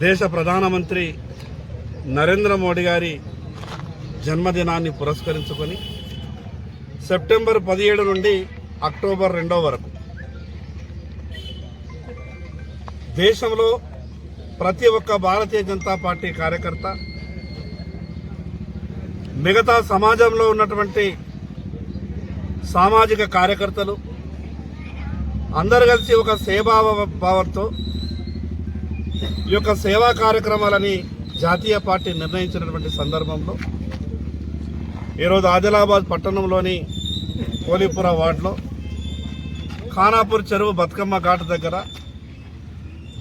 దేశ ప్రధానమంత్రి నరేంద్ర మోడీ గారి జన్మదినాన్ని పురస్కరించుకొని సెప్టెంబర్ పదిహేడు నుండి అక్టోబర్ రెండో వరకు దేశంలో ప్రతి ఒక్క భారతీయ జనతా పార్టీ కార్యకర్త మిగతా సమాజంలో ఉన్నటువంటి సామాజిక కార్యకర్తలు అందరు కలిసి ఒక సేవాభావంతో ఈ యొక్క సేవా కార్యక్రమాలని జాతీయ పార్టీ నిర్ణయించినటువంటి సందర్భంలో ఈరోజు ఆదిలాబాద్ పట్టణంలోని కోలీపుర వార్డులో ఖానాపూర్ చెరువు బతుకమ్మ ఘాట్ దగ్గర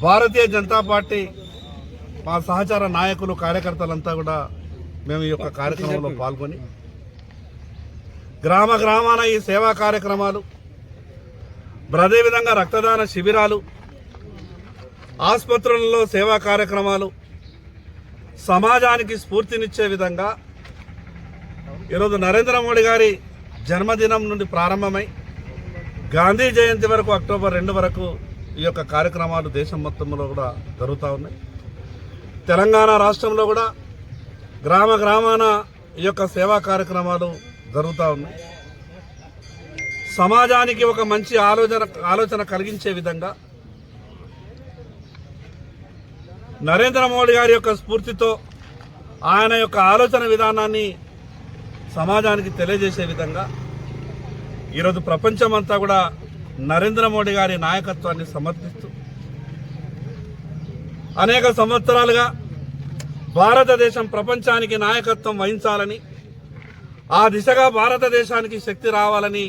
భారతీయ జనతా పార్టీ మా సహచార నాయకులు కార్యకర్తలంతా కూడా మేము ఈ యొక్క కార్యక్రమంలో పాల్గొని గ్రామ గ్రామాన ఈ సేవా కార్యక్రమాలు అదేవిధంగా రక్తదాన శిబిరాలు ఆసుపత్రులలో సేవా కార్యక్రమాలు సమాజానికి స్ఫూర్తినిచ్చే విధంగా ఈరోజు నరేంద్ర మోడీ గారి జన్మదినం నుండి ప్రారంభమై గాంధీ జయంతి వరకు అక్టోబర్ రెండు వరకు ఈ యొక్క కార్యక్రమాలు దేశం మొత్తంలో కూడా జరుగుతూ ఉన్నాయి. తెలంగాణ రాష్ట్రంలో కూడా గ్రామ గ్రామాన ఈ యొక్క సేవా కార్యక్రమాలు జరుగుతూ ఉన్నాయి. సమాజానికి ఒక మంచి ఆలోచన ఆలోచన కలిగించే విధంగా నరేంద్ర మోడీ గారి యొక్క స్ఫూర్తితో ఆయన యొక్క ఆలోచన విధానాన్ని సమాజానికి తెలియజేసే విధంగా ఈరోజు ప్రపంచమంతా కూడా నరేంద్ర మోడీ గారి నాయకత్వాన్ని సమర్థిస్తూ అనేక సంవత్సరాలుగా భారతదేశం ప్రపంచానికి నాయకత్వం వహించాలని ఆ దిశగా భారతదేశానికి శక్తి రావాలని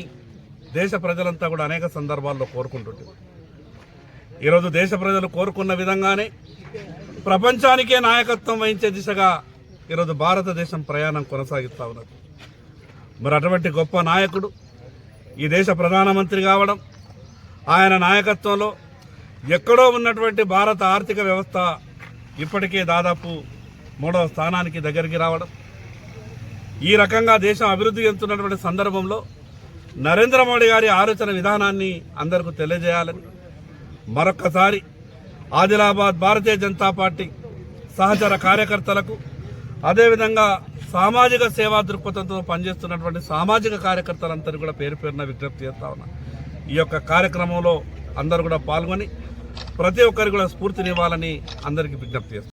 దేశ ప్రజలంతా కూడా అనేక సందర్భాల్లో కోరుకుంటుంటారు ఈరోజు దేశ ప్రజలు కోరుకున్న విధంగానే ప్రపంచానికే నాయకత్వం వహించే దిశగా ఈరోజు భారతదేశం ప్రయాణం కొనసాగిస్తూ ఉన్నది. మరి అటువంటి గొప్ప నాయకుడు ఈ దేశ ప్రధానమంత్రి కావడం ఆయన నాయకత్వంలో ఎక్కడో ఉన్నటువంటి భారత ఆర్థిక వ్యవస్థ ఇప్పటికే దాదాపు మూడవ స్థానానికి దగ్గరికి రావడం ఈ రకంగా దేశం అభివృద్ధి చెందుతున్నటువంటి సందర్భంలో నరేంద్ర మోడీ గారి ఆలోచన విధానాన్ని అందరికీ తెలియజేయాలని మరొక్కసారి ఆదిలాబాద్ భారతీయ జనతా పార్టీ సహచర కార్యకర్తలకు అదేవిధంగా సామాజిక సేవా దృక్పథంతో పనిచేస్తున్నటువంటి సామాజిక కార్యకర్తలందరూ కూడా పేరు పేరున విజ్ఞప్తి చేస్తా ఉన్నా. ఈ యొక్క కార్యక్రమంలో అందరూ కూడా పాల్గొని ప్రతి ఒక్కరికి కూడా స్ఫూర్తినివ్వాలని అందరికీ విజ్ఞప్తి చేస్తాం